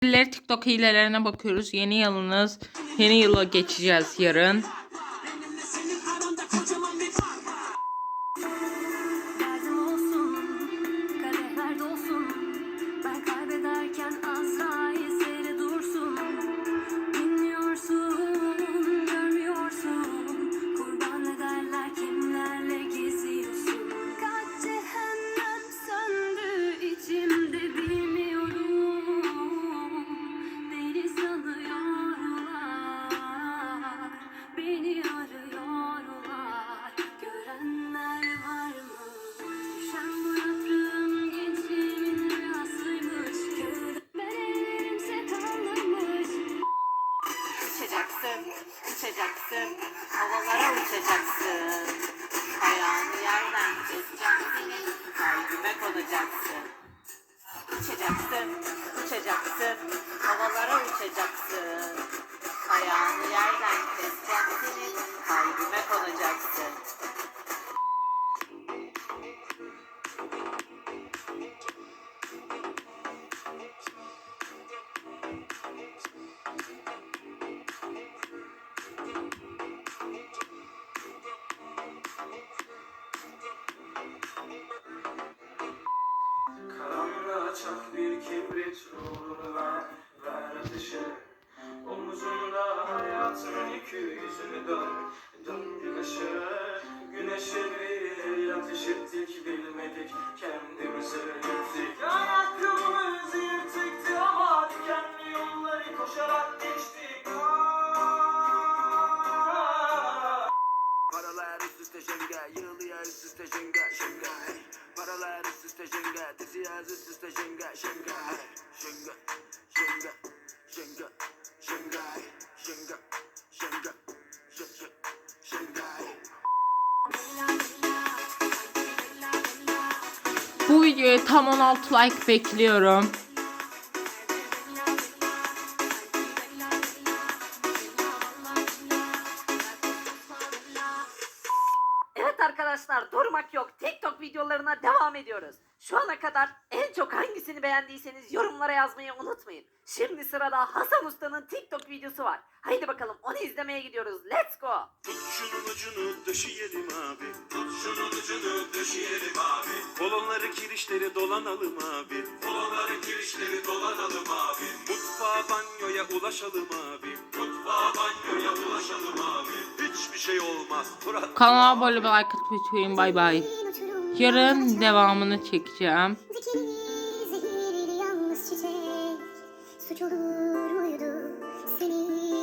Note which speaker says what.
Speaker 1: TikTok hilelerine bakıyoruz. Yeni yılınız. Yeni yıla geçeceğiz yarın.
Speaker 2: Uçacaksın, havalara uçacaksın. Ayağını yerden keseceğim senin, kalbime konacaksın. Uçacaksın, uçacaksın, havalara uçacaksın. Ayağını yerden keseceğim senin, kalbime konacaksın.
Speaker 3: Yüzünü dön, dön bir kaşı Güneşe bir ateş ettik bilmedik kendimize yettik Ayakkabımız yırtıktı ama dikenli yolları koşarak geçtik!
Speaker 4: Paralar üst üste jenga, yığılıya üst üste jenga, jenga. Paralar üst üste jenga, dizi yaz üst üste jenga. Jenga, jenga,
Speaker 1: Bu videoya tam 16 like bekliyorum.
Speaker 2: Arkadaşlar durmak yok. TikTok videolarına devam ediyoruz. Şu ana kadar en çok hangisini beğendiyseniz yorumlara yazmayı unutmayın. Şimdi sırada Hasan Usta'nın TikTok videosu var. Haydi bakalım onu izlemeye gidiyoruz. Let's go.
Speaker 5: Tut şunun ucunu döşeyelim abi. Tut şunun ucunu döşeyelim abi. Kolonları kirişleri dolanalım abi. Kolonları kirişleri dolanalım abi. Mutfağa banyoya ulaşalım abi. Mutfağa
Speaker 1: Kanala abone olmayı, like atmayı unutmayın. Bay bay. Yarın devamını çekeceğim.